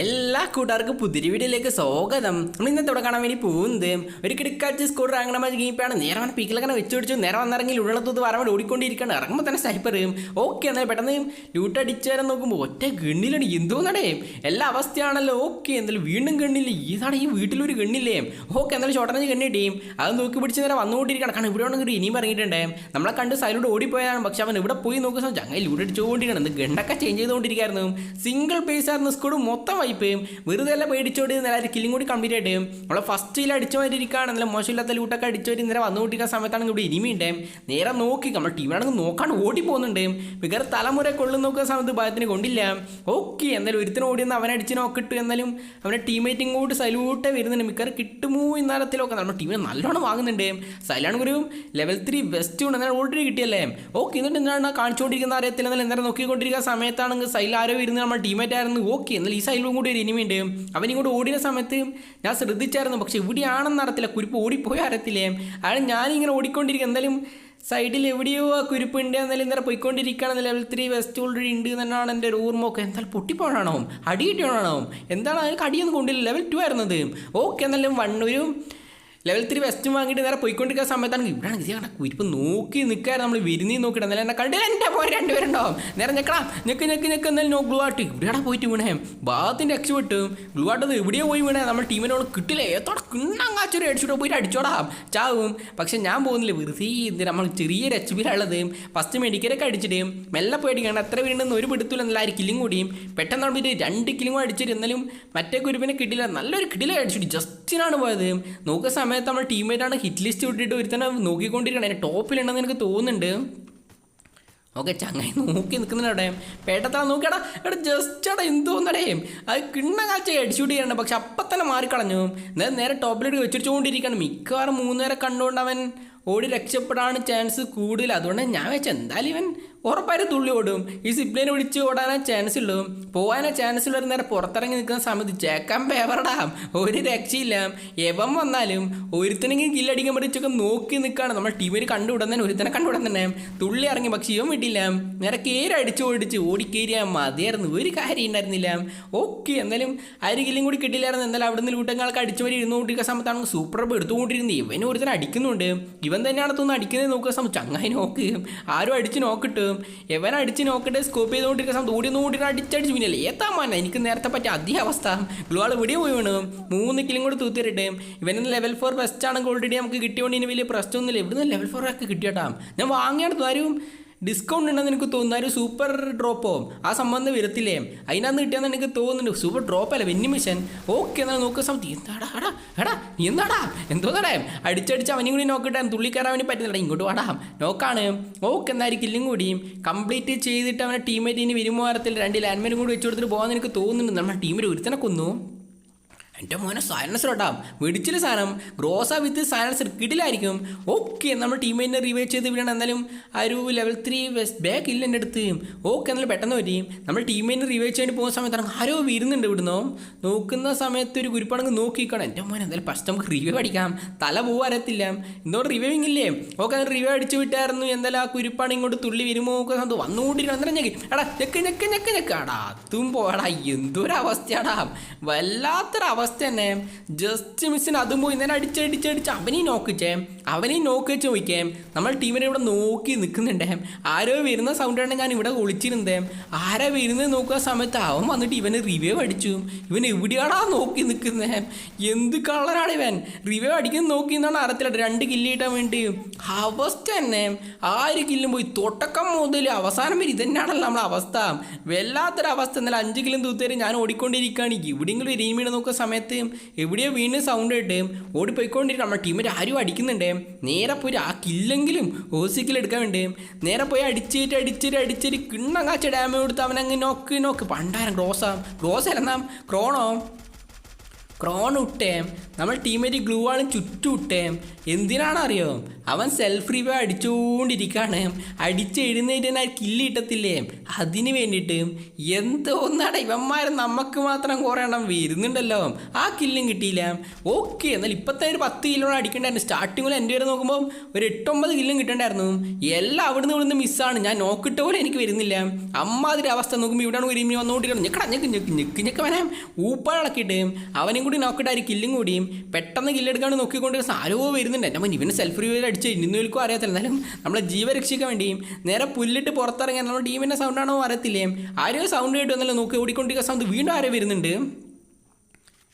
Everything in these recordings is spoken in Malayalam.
എല്ലാ കൂട്ടുകാർക്കും പുതിരി വീഡിയോയിലേക്ക് സ്വാഗതം. നമ്മൾ ഇന്നത്തെ ഇവിടെ കാണാൻ വേണ്ടി പോകുന്നത് ഒരു കിടക്കാച്ച് സ്കൂൾ ഇറങ്ങണ ഗീപ്പാണ് നേരെ വന്ന പീക്കിലങ്ങനെ വെച്ച് പിടിച്ചു. നേരെ വന്നിറങ്ങി ഉള്ളത്തത് വരാൻ വേണ്ടി ഓടിക്കൊണ്ടിരിക്കുകയാണ്. ഇറങ്ങുമ്പോൾ തന്നെ സ്നൈപ്പർ ഓക്കെ എന്നാൽ പെട്ടെന്ന് ലൂട്ട് അടിച്ചു വരാൻ നോക്കുമ്പോൾ ഒറ്റ ഗണ്ണിലാണ്. നടേ എല്ലാ അവസ്ഥയാണല്ലോ. ഓക്കെ എന്തായാലും വീണ്ടും ഗണ്ണില്ല? ഇതാണ് ഈ വീട്ടിലൊരു ഗണ്ണില്ലേ? ഓക്കെ എന്തായാലും ഷോട്ടനഞ്ച് ഗണ്ണ് അത് നോക്കി പിടിച്ച് നേരെ വന്നുകൊണ്ടിരിക്കണം കാരണം ഇവിടെ ആണെങ്കിൽ ഇനിയും ഇറങ്ങിയിട്ടുണ്ട്. നമ്മളെ കണ്ട് സൈലോട്ട് ഓടിപ്പോയതാണ്. പക്ഷെ അവൻ ഇവിടെ പോയി നോക്കുന്ന സമയം ചങ്ങ ലൂട്ട് അടിച്ചുകൊണ്ടിരിക്കണം ഗണ്ണൊക്കെ ചേഞ്ച് ചെയ്തുകൊണ്ടിരിക്കുകയായിരുന്നു. സിംഗിൾ പേസ് ആയിരുന്നു സ്കൂൾ മൊത്തം വൈപ്പ് വെറുതെ എല്ലാം പേടിച്ചോടി നല്ല കില്ലും കൂടി കംപ്ലീറ്റ് ആയിട്ട്. നമ്മളെ ഫസ്റ്റിൽ അടിച്ചു വരിയിരിക്കുകയാണ് നല്ല മോശമില്ലാത്ത ലൂട്ടൊക്കെ അടിച്ചു ഇന്നലെ വന്നു കൂട്ടിക്കുന്ന സമയത്താണ് ഇവിടെ ഇനിമി ഉണ്ടേ നേരെ നോക്കി. നമ്മൾ ടീമാണെങ്കിൽ നോക്കാണ്ട് ഓടി പോകുന്നുണ്ട് വികര തലമുറ കൊള്ളു നോക്കുന്ന സമയത്ത് ഭയത്തിന് കൊണ്ടില്ല. ഓക്കെ എന്നാലും ഒരുത്തിനും അവനെ അടിച്ച് നോക്കിട്ടു എന്നാലും അവന്റെ ടീമേറ്റ് കൂടി സല്യൂട്ടേ വരുന്നുണ്ട്. മിക്കർ കിട്ടുമോ ഇന്നാലത്തിലൊക്കെ. നമ്മുടെ ടീമിനെ നല്ലോണം വാങ്ങുന്നുണ്ട്. സൈലാണ് ഒരു ലെവൽ ത്രീ ബെസ്റ്റ് ഉണ്ട് എന്നാൽ ഓൾറെഡി കിട്ടിയല്ലേ. ഓക്കെ എന്നിട്ട് എന്താണ് കാണിച്ചുകൊണ്ടിരിക്കുന്ന അറിയത്തില്ല. എന്നാൽ എന്തായാലും നോക്കിക്കൊണ്ടിരിക്കുന്ന സമയത്താണെങ്കിൽ സൈൽ ആരോ ഇരുന്ന് നമ്മുടെ ടീമേറ്റ് ആയിരുന്നു. ഓക്കെ എന്നാൽ ഈ സൈലും കൂടി ഒരു ഇനിമിയുണ്ട് അവൻ ഇങ്ങോട്ട് ഓടിയ സമയത്ത് ഞാൻ ശ്രദ്ധിച്ചായിരുന്നു. പക്ഷെ ഇവിടെയാണെന്ന് അറിയത്തില്ല. കുരിപ്പ് ഓടിപ്പോയി അറിയത്തില്ലേ അയാൾ ഞാനിങ്ങനെ ഓടിക്കൊണ്ടിരിക്കുക എന്തായാലും സൈഡിൽ എവിടെയോ ആ കുരിപ്പുണ്ട് എന്നാലും ഇന്നലെ പോയിക്കൊണ്ടിരിക്കുകയാണ്. ലെവൽ ത്രീ വെസ്റ്റ് ഓൾറെഡി ഉണ്ട് എന്നാണ് എന്റെ ഒരു ഓർമ്മ ഒക്കെ. എന്തായാലും പൊട്ടിപ്പോഴാണോ അടി കിട്ടിയോണാണോ? എന്താണ്? അതിന് അടിയൊന്നും കൊണ്ടില്ല ലെവൽ ടു ആയിരുന്നത്. ഓക്കെ എന്നാലും വൺ ഒരു ലെവൽ ത്രീ വെസ്റ്റും വാങ്ങിയിട്ട് നേരെ പോയിക്കൊണ്ടിരിക്കുന്ന സമയത്താണ് ഇവിടെയാണ് ഇത് കണ്ട കുരിപ്പ് നോക്കി നിൽക്കാൻ നമ്മൾ വിരുന്നി നോക്കിയിട്ട് എന്നാലും എന്നെ കണ്ടില്ല? എന്റെ പോലെ രണ്ടുപേരുണ്ടാവും. നേരെ ഞെക്കടാ. ഞെക്ക് ഞെക്ക് ഞെക്ക് എന്നാലും നോ ഗ്ലൂ ആട്ട്. ഇവിടെയാണ് പോയിട്ട് വീണേ? ബാത്തിന്റെ എക്സ് വിട്ടും. ഗ്ലൂ ആട്ടത് എവിടെയോ പോയി വീണേ? നമ്മൾ ടീമിനോട് കിട്ടില്ല? എത്ര കിണ്ണങ്ങാച്ചൊരു അടിച്ചിട്ട് പോയിട്ട് അടിച്ചോടാ. ചാവും. പക്ഷെ ഞാൻ പോകുന്നില്ല. വെറുതെ ഇത് നമ്മൾ ചെറിയൊരു എച്ച് പിയിലുള്ളത് ഫസ്റ്റ് മെഡിക്കലൊക്കെ അടിച്ചിട്ട് മെല്ലെ പോയിടിക്കണം എത്ര വീണ്ടെന്ന് ഒരു പിടുത്തില്ല നല്ല ആര് കില്ലും കൂടിയും പെട്ടെന്ന് അവിടെ രണ്ട് കില്ലും കൂടി അടിച്ചിട്ട് എന്നാലും മറ്റേ കുരുപ്പിനെ കിട്ടില്ല. നല്ലൊരു കിടില അടിച്ചിട്ട് ജസ്റ്റിനാണ് പോയത്. നോക്കുന്ന സമയത്ത് നമ്മൾ ടീമേറ്റാണ് ഹിറ്റ് ലിസ്റ്റ് വിട്ടിട്ട് തന്നെ നോക്കിക്കൊണ്ടിരിക്കണം. അതിന്റെ ടോപ്പിലുണ്ടെന്ന് എനിക്ക് തോന്നുന്നുണ്ട്. ഓക്കെ ചങ്ങായി നോക്കി നിൽക്കുന്നുണ്ട് അവിടെ പേട്ടത്താ നോക്കിയടാ. എടാ ജസ്റ്റ് എടാ എന്തോന്നടേ അത് കിണ്ണ കാഴ്ച എഡിഷൂട്ട് ചെയ്യണം പക്ഷെ അപ്പം തന്നെ മാറിക്കളഞ്ഞു. നേരെ നേരെ ടോപ്പിലേക്ക് വെച്ചിടിച്ചുകൊണ്ടിരിക്കുകയാണ് മിക്കവാറും മൂന്നുപേരെ കണ്ടുകൊണ്ട് അവൻ ഓടി രക്ഷപ്പെടാൻ ചാൻസ് കൂടുതൽ. അതുകൊണ്ട് ഞാൻ വെച്ചാൽ എന്തായാലും ഇവൻ ഉറപ്പായിട്ട് തുള്ളി ഓടും. ഈ സിപ്ലിനെ വിളിച്ച് ഓടാനാ ചാൻസ് ഉള്ളൂ പോകാനാ ചാൻസ് ഉള്ള നേരെ പുറത്തിറങ്ങി നിൽക്കുന്ന സമയത്ത് ചേക്കാൻ പേവറടാം. ഒരു രക്ഷയില്ല. എവൻ വന്നാലും ഒരുത്തനെങ്കിലും കില്ലടിക്കാൻ പറ്റിച്ചൊക്കെ നോക്കി നിൽക്കുകയാണ് നമ്മൾ ടീമിൽ കണ്ടുവിടാൻ തന്നെ ഒരുത്തനെ കണ്ടുവിടാൻ തന്നെ. തുള്ളി ഇറങ്ങി പക്ഷെ ഇവൻ വിട്ടില്ല നേരെ കയറി അടിച്ചു ഓടിച്ച് ഓടിക്കേരിയാ മതിയായിരുന്നു. ഒരു കാര്യം ഉണ്ടായിരുന്നില്ല. ഓക്കെ എന്നാലും ആരെങ്കിലും കൂടി കിട്ടില്ലായിരുന്നു. എന്നാലും അവിടെ നിന്ന് ലൂട്ടങ്ങൾക്ക് അടിച്ചു വരി ഇരുന്നുകൊണ്ടിരിക്കുന്ന സമയത്താണ് സൂപ്പർ എടുത്തുകൊണ്ടിരുന്നത് ഇവനും ഒരുത്തനെ അടിക്കുന്നുണ്ട്. ഇവൻ തന്നെയാണ് തോന്നുന്നു അടിക്കുന്നത് നോക്കുക സമയം ചങ്ങായി നോക്ക്. ആരും അടിച്ച് നോക്കിട്ട്. ഇവൻ അടിച്ച് നോക്കിട്ട് സ്കോപ്പ് ചെയ്തുകൊണ്ടിരിക്കുന്ന സമയത്ത് ഓടി നോക്കി അടിച്ചടിച്ച് പിന്നല്ലേ ഏത്താ മാന എനിക്ക് നേരത്തെ പറ്റിയ അതേ അവസ്ഥ. ഗ്ലോൾ ഇവിടെ പോയി വീണു. മൂന്ന് കിലും കൂടി തൂത്തിരട്ടെ ഇവന് ലെവൽ ഫോർ ബെസ്റ്റ് ആണെങ്കിൽ ഓൾറെഡി നമുക്ക് കിട്ടിയോണ്ട് ഇനി വലിയ പ്രശ്നമൊന്നുമില്ല. ഇവിടുന്ന് ലെവൽ ഫോർ ഒക്കെ കിട്ടിയട്ടാ ഞാൻ വാങ്ങിയാണ് ആരും ഡിസ്കൗണ്ട് ഉണ്ടെന്ന് എനിക്ക് തോന്നുന്നു. ഒരു സൂപ്പർ ഡ്രോപ്പോ ആ സംബന്ധം വരത്തില്ലേ? അതിനകത്ത് കിട്ടിയാന്ന് എനിക്ക് തോന്നുന്നുണ്ട് സൂപ്പർ ഡ്രോപ്പ് അല്ല വെന്നി മിഷൻ? ഓക്കെ എന്നാൽ നോക്കുക സമയത്ത് എന്താടാ എടാ എടാ എന്താടാ? അടിച്ചടിച്ച് അവനും കൂടി നോക്കട്ടെ. തുള്ളി കയറാൻ വേണ്ടി പറ്റുന്നില്ല ഇങ്ങോട്ട് വാടാ. നോക്കാണ്. ഓക്കെ എന്നായിരിക്കും കില്ലും കൂടിയും കംപ്ലീറ്റ് ചെയ്തിട്ട് അവനെ ടീമേറ്റ് ഇനി വരുമാനത്തിൽ രണ്ട് ലാൻഡ്മാനും കൂടി വെച്ച് കൊടുത്തിട്ട് പോകാൻ എനിക്ക് തോന്നുന്നുണ്ട്. നമ്മുടെ ടീമിൽ ഒരുത്തനെ കൊന്നു. എന്റെ മോനെ സയലൻസർ ഇടാം വെടിച്ചില്ല സാധനം ഗ്രോസ വിത്ത് സയലൻസർ കിടിലായിരിക്കും. ഓക്കെ നമ്മൾ ടീമേറ്റിനെ റിവൈവ് ചെയ്ത് വിടണം എന്നാലും ആ ഒരു ലെവൽ ത്രീ ബാക്ക് ഇല്ല എന്റെ അടുത്ത്. ഓക്കെ എന്നാലും പെട്ടെന്ന് പറ്റി. നമ്മൾ ടീമേറ്റിനെ റിവൈവ് ചെയ്യാൻ പോകുന്ന സമയത്താണ് ആരോ വരുന്നുണ്ട് ഇവിടുന്നോ. നോക്കുന്ന സമയത്ത് ഒരു കുരിപ്പാണെങ്കിൽ നോക്കിക്കണം. എന്റെ മോനെ എന്തായാലും ഫസ്റ്റ് നമുക്ക് റിവ്യൂ അടിക്കാം. തല പോകാൻ അറിയത്തില്ല. എന്തോട് റിവ്യൂവിങ് ഇല്ലേ? ഓക്കെ അത് റിവ്യൂ അടിച്ചു വിട്ടായിരുന്നു. എന്തായാലും ആ കുരിപ്പാണ് ഇങ്ങോട്ട് തുള്ളി വരുമോ ഒക്കെ സമയത്ത് വന്നുകൊണ്ടിരിക്കണം. അന്നേരം ഞെക്കി. എടാ ഞെക്ക് ഞെക്ക് ഞെക്ക് ഞെക്ക്. അടാ അതും പോടാ. എന്തൊരവസ്ഥയാടാ. വല്ലാത്തൊരു അവസ്ഥ തന്നെ. ജസ്റ്റ് മിസ്സിന് അതും പോയി. നേരെ അടിച്ചടിച്ചടിച്ച് അവനെയും നോക്കിച്ചേ. അവനെയും നോക്ക് വെച്ച് നോക്കിക്കേം നമ്മൾ ടീമിനെ ഇവിടെ നോക്കി നിൽക്കുന്നുണ്ട് ആരോ വരുന്ന സൗണ്ടാണ് ഞാൻ ഇവിടെ ഒളിച്ചിരുന്നത് ആരാ വരുന്നത് നോക്കുക സമയത്ത് അവൻ വന്നിട്ട് ഇവന് റിവ്യൂ അടിച്ചു. ഇവൻ എവിടെയാടാ നോക്കി നിൽക്കുന്നത് എന്ത് കളറാണ് ഇവൻ? റിവ്യൂ അടിക്കുന്ന നോക്കി എന്നാണ് അറിയത്തില്ല രണ്ട് കില്ല് കിട്ടാൻ വേണ്ടി. അവസ്ഥ തന്നെ. ആര് കില്ലും പോയി. തുടക്കം മുതൽ അവസാനം വരെ ഇതന്നെയാണല്ലോ നമ്മളെ അവസ്ഥ. വല്ലാത്തൊരു അവസ്ഥ എന്നാലും അഞ്ച് കിലും തൂത്തേരും ഞാൻ ഓടിക്കൊണ്ടിരിക്കുകയാണ്. എവിടെയെങ്കിലും ഒരു വീണ് നോക്കുന്ന സമയത്ത് എവിടെയോ വീണ് സൗണ്ട് കേട്ട് ഓടിപ്പോയിക്കൊണ്ടിരിക്കും നമ്മുടെ ടീമിൽ ആരും അടിക്കുന്നുണ്ട്. നേരെ പോയി ആ കില്ലെങ്കിലും ഓസിക്കിൽ എടുക്കാൻ വേണ്ടി. നേരെ പോയി അടിച്ചിട്ട് അടിച്ചിട്ട് അടിച്ചിട്ട് കിണ്ണങ്ങാച്ച ഡാമേജ് കൊടുത്ത് അവനങ്ങ് നോക്ക് നോക്ക് പണ്ടാരം ക്രോസാ ക്രോസ് എന്നാ ക്രോണോ? ക്രോൺ ഇട്ടേം നമ്മൾ ടീമേറ്റ് ഗ്ലൂ ആളും ചുറ്റും ഇട്ടേ എന്തിനാണ് അറിയോ അവൻ സെൽഫ് റിവ്യൂ അടിച്ചുകൊണ്ടിരിക്കുകയാണ് അടിച്ച് എഴുന്നേറ്റ് തന്നെ കില്ല് കിട്ടത്തില്ലേ? അതിന് വേണ്ടിയിട്ട് എന്തോന്നാടാ ഇവന്മാർ നമുക്ക് മാത്രം കുറേ എണ്ണം വരുന്നുണ്ടല്ലോ. ആ കില്ലും കിട്ടിയില്ല. ഓക്കെ എന്നാൽ തന്നെ ഒരു പത്ത് കിലോ അടിക്കണ്ടായിരുന്നു സ്റ്റാർട്ടിങ്ങിൽ എന്റെ വരെ നോക്കുമ്പോൾ ഒരു എട്ടൊമ്പത് കില്ലും കിട്ടണ്ടായിരുന്നു. എല്ലാം അവിടുന്ന് ഇവിടുന്ന് മിസ്സാണ് ഞാൻ നോക്കിട്ട് പോലും എനിക്ക് വരുന്നില്ല. അമ്മാതിരി അവസ്ഥ നോക്കുമ്പോൾ ഇവിടെയാണ് ഒരു വന്നുകൊണ്ടിരിക്കണം ഞെക്കടാ ഞെക്ക് ഞെക്ക് ഞെക്ക് ഞെക്ക് വരാം. ഊപ്പാളക്കിയിട്ട് അവനും കൂടി നോക്കിയിട്ട് കില്ലും കൂടിയും പെട്ടെന്ന് കില്ലെടുക്കാണ്ട് നോക്കിക്കൊണ്ട് ആരോ വരുന്നുണ്ട്. എന്റെ മുന്നിൽ ഇവന് സെൽഫ് റിവ്യൂ അടിച്ച് ഇന്നു നിൽക്കും അറിയത്തില്ല എന്നാലും നമ്മളെ ജീവ രക്ഷിക്കാൻ വേണ്ടിയും നേരെ പുല്ലിട്ട് പുറത്തിറങ്ങിയാൽ നമ്മുടെ ടീമിന്റെ സൗണ്ടാണോ അറിയത്തില്ലേ? ആരോ സൗണ്ട് കേട്ട് വന്നല്ലോ നോക്കി ഓടിക്കൊണ്ടിരിക്കുന്ന സൗണ്ട് വീണ്ടും ആരോ വരുന്നുണ്ട്.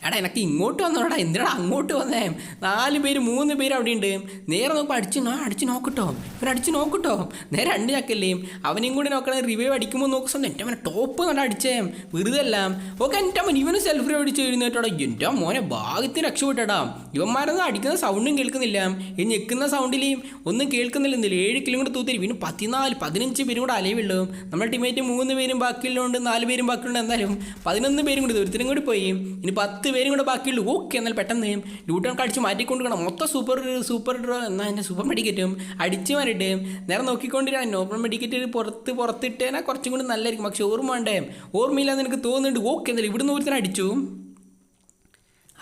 എടാ എനിക്ക് ഇങ്ങോട്ട് വന്നോടാ. എന്തിനാ അങ്ങോട്ട് വന്നേ? നാല് പേര് മൂന്ന് പേര് അവിടെ ഉണ്ട് നേരെ നോക്കുമ്പോൾ അടിച്ച് നോ അടിച്ച് നോക്കട്ടോ. ഇവൻ അടിച്ച് നോക്കട്ടോ. നേരെ രണ്ട് ചക്കല്ലേ? അവനെയും കൂടി നോക്കണേ റിവ്യൂ അടിക്കുമ്പോൾ നോക്കുന്ന എന്റെ മോനെ ടോപ്പ് നല്ല അടിച്ചേ. വെറുതെ എല്ലാം ഓക്കെ എന്റെ മോൻ ഇവന് സെൽഫ് റിവ്യൂ അടിച്ച് എഴുന്നേറ്റോടാ എന്റെ മോനെ ഭാഗത്ത് രക്ഷപ്പെട്ടടാ. ഇവന്മാരൊന്നും അടിക്കുന്ന സൗണ്ടും കേൾക്കുന്നില്ല. ഈ ഞെക്കുന്ന സൗണ്ടിലേയും ഒന്നും കേൾക്കുന്നില്ല. എന്തില്ല ഏഴ് കിലോ കൂടെ തൂത്തിരി പിന്നെ പതിനാല് പതിനഞ്ച് പേരും കൂടെ അലവുള്ളൂ നമ്മുടെ ടീമേറ്റ് മൂന്ന് പേരും ബാക്കിയുള്ളതുകൊണ്ട് നാല് പേരും ബാക്കിയുണ്ട് എന്തായാലും പതിനൊന്ന് പേരും കൂടി ഒരുത്തരും കൂടി പോയി. ഇനി പത്ത് പേരും കൂടെ ബാക്കിയുള്ളൂ. ഓക്കെ എന്നാൽ പെട്ടെന്ന് ലൂട്ടൺ അടിച്ച് മാറ്റിക്കൊണ്ടിരിക്കണം മൊത്തം സൂപ്പർ സൂപ്പർ എന്നാൽ എന്റെ സൂപ്പർ മെഡിക്കറ്റും അടിച്ച് മാറിയിട്ട് നേരെ നോക്കിക്കൊണ്ടിരിക്കണം നോർമൽ മെഡിക്കറ്റ് പുറത്ത് പുറത്തിട്ടേനാ കുറച്ചും കൂടി നല്ലതായിരിക്കും. പക്ഷേ ഓർമ്മ വേണ്ടേ? ഓർമ്മയില്ലാന്ന് എനിക്ക് തോന്നുന്നുണ്ട്. ഓക്കെ എന്നാൽ ഇവിടുന്ന് ഒരുത്തരം അടിച്ചു.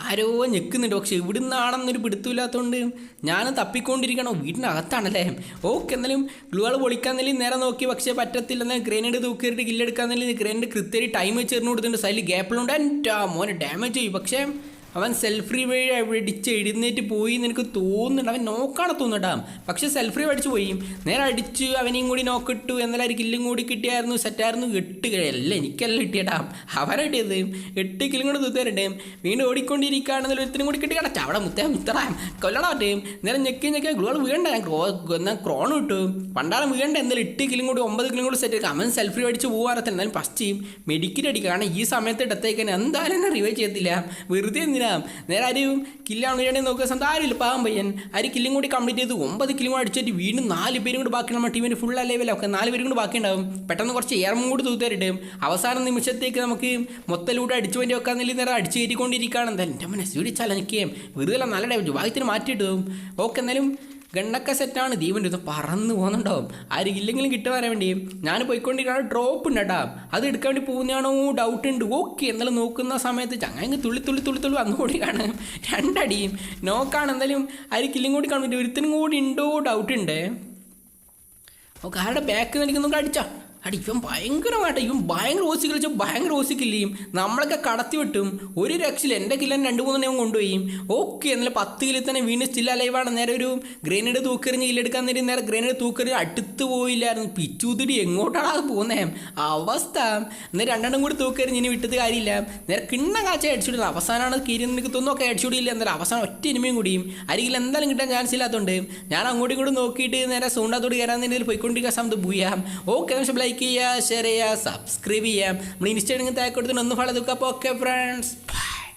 ആരോ ഞെക്കുന്നുണ്ട്. പക്ഷെ ഇവിടുന്നാണെന്നൊരു പിടുത്തമില്ലാത്തതുകൊണ്ട് ഞാൻ തപ്പിക്കൊണ്ടിരിക്കണോ? വീടിനകത്താണല്ലേ? ഓക്കെ എന്നാലും ഗ്ലൂകൾ പൊളിക്കാൻ നേരം നേരെ നോക്കി. പക്ഷേ പറ്റത്തില്ല എന്നാൽ ഗ്രേനേഡ് തൂക്കിയിട്ട് കില്ലെടുക്കാൻ നേരം ഗ്രേനേഡ് കൃത്യമായി ടൈം വെച്ച് എറിഞ്ഞു കൊടുത്തിട്ടുണ്ട്. സൈഡിൽ ഗ്യാപ്പിലുണ്ട് എന്റെ മോനെ ഡാമേജ് ചെയ്യും പക്ഷേ അവൻ സെൽഫ് വഴി അടിച്ച് എഴുന്നേറ്റ് പോയി എന്ന് എനിക്ക് തോന്നുന്നുണ്ട്. അവൻ നോക്കാണ് തോന്നുന്നുണ്ടാ പക്ഷേ സെൽഫ് ഫ്രീ അടിച്ച് പോയി. നേരെ അടിച്ച് അവനെയും കൂടി നോക്കിട്ടു. എന്നാലും കില്ലും കൂടി കിട്ടിയായിരുന്നു സെറ്റായിരുന്നു എട്ട് അല്ല എനിക്കല്ല കിട്ടിയടാ അവരെ കിട്ടിയത് എട്ട് കില്ലും കൂടി തൂത്തരട്ടെ വീണ്ടും ഓടിക്കൊണ്ടിരിക്കുകയാണെന്നുള്ള ഒരുത്തിനും കൂടി കിട്ടി. കടച്ച അവിടെ മുത്തേ മുത്തടാം കൊല്ലടാ പറ്റേ നേരെ ഞെക്കി ഞെക്കി ഗ്ലോൾ വീണ്ട ഞാൻ ക്രോ എന്നാ ക്രോൺ കിട്ടു പണ്ടാളം വീണ്ട എന്തായാലും എട്ട് കിലും കൂടി ഒമ്പത് കിലും കൂടി സെറ്റ് അവൻ സെൽഫ് ഫ്രീ അടിച്ച് പോകാറത്തില്ല എന്നാലും ഫസ്റ്റ് മെഡിക്കറ്റ് അടിക്കുക കാരണം ഈ സമയത്ത് ഡെത്തേക്കാൻ എന്തായാലും റിവൈവ് ചെയ്യത്തില്ല. വെറുതെ എന്തിനാ നേരെ അരി കില്ലാണ് വേണ്ടി നോക്കുക. സ്വന്തം ആരുമില്ല. പാവം പയ്യൻ. ആര് കില്ലും കൂടി കംപ്ലീറ്റ് ചെയ്ത്. ഒമ്പത് കിലും കൂടി അടിച്ചിട്ട് വീണ്ടും നാല് പേരും കൂടി ബാക്കി നമ്മുടെ ടീമിന് ഫുൾ ലെവലോ ഒക്കെ നാല് പേരും കൂടി ബാക്കി ഉണ്ടാവും പെട്ടെന്ന് കുറച്ച് ഏറം കൂടി തൂത്തരട്ടെ അവസാന നിമിഷത്തേക്ക് നമുക്ക് മൊത്തം ലൂട്ട് അടിച്ചു വേണ്ടി വെക്കാൻ നേരം നേരെ അടിച്ചു കയറ്റിക്കൊണ്ടിരിക്കുകയാണ്. എന്തായാലും എന്റെ മനസ്സ് പിടിച്ചാൽ എനിക്ക് വെറുതെ നല്ല ഡാമേജ് ഭാഗ്യത്തിന് മാറ്റിയിട്ടും. ഓക്കെ എന്നാലും ഗണ്ണൊക്കെ സെറ്റാണ് ദീപന്റെ ഇത് പറന്ന് പോകുന്നുണ്ടാവും. ആരും ഇല്ലെങ്കിലും കിട്ടുക വരാൻ വേണ്ടി? ഞാൻ പോയിക്കൊണ്ടിരിക്കുന്ന ഡ്രോപ്പ് ഉണ്ട് അത് എടുക്കാൻ വേണ്ടി പോകുന്നതാണോ? ഡൗട്ട് ഉണ്ട്. ഓക്കെ എന്നാലും നോക്കുന്ന സമയത്ത് ചങ്ങ തുള്ളി തുള്ളി തുള്ളി തുള്ളി വന്നുകൂടിയാണ് രണ്ടടിയും. നോക്കാണ് എന്തായാലും ആരും കില്ലും കൂടി കാണും ഒരുത്തിനും കൂടി ഉണ്ടോ? ഡൗട്ട് ഉണ്ട്. ഓക്കെ ആരുടെ ബാക്ക് നിൽക്കുന്നു അടിച്ചാ. അടി ഇവൻ ഭയങ്കരമായിട്ട് ഇവൻ ഭയങ്കര ഓസി കളിച്ചു ഭയങ്കര ഓസി കില്ലിയും നമ്മളൊക്കെ കടത്തി വിട്ടും. ഒരു രക്ഷയിൽ എന്റെ കില്ലൻ രണ്ട് മൂന്നെണ്ണം അവൻ കൊണ്ടുപോയി. ഓക്കെ എന്നാലും പത്ത് കില്ലിൽ തന്നെ വീണ്ടും സ്റ്റിൽ അലൈവാണ് നേരെ ഒരു ഗ്രനേഡ് തൂക്കെറിഞ്ഞ് കില്ലെടുക്കാൻ നേരം നേരെ ഗ്രനേഡ് തൂക്കെറിഞ്ഞ് അടുത്ത് പോയില്ലായിരുന്നു. പിച്ചുതിടി എങ്ങോട്ടാണ് അത് പോകുന്നേ? അവസ്ഥ. എന്നാൽ രണ്ടെണ്ണം കൂടി തൂക്കെറിഞ്ഞ് ഇനി വിട്ടത് കാര്യമില്ല. നേരെ കിണ്ണ കാച്ച അടിച്ചുവിടുന്നത് അവസാനമാണ് കീരി എനിക്ക് തോന്നുന്നൊക്കെ അടിച്ചുവിടില്ല എന്നാലും അവസാനം ഒറ്റ ഇനിമയും കൂടിയും അരികിൽ എന്തായാലും കിട്ടാൻ ചാൻസ് ഇല്ലാത്തതുകൊണ്ട് ഞാൻ അങ്ങോട്ടും ഇങ്ങോട്ടും നോക്കിയിട്ട് നേരെ സൂണ്ടാത്തോട് കയറാൻ നേരം പോയിക്കൊണ്ടിരിക്കാൻ സമയത്ത് ബൂയാം ഓക്കെ ലൈക്ക് ചെയ്യുക ഷെയർ ചെയ്യുക സബ്സ്ക്രൈബ് ചെയ്യാം നമ്മൾ ഇൻസ്റ്റാഗ്രാമിൽ താഴെ കൊടുത്തിട്ട് ഒന്ന് ഫോളോ നോക്കുക അപ്പോൾ ഓക്കെ ഫ്രണ്ട്സ്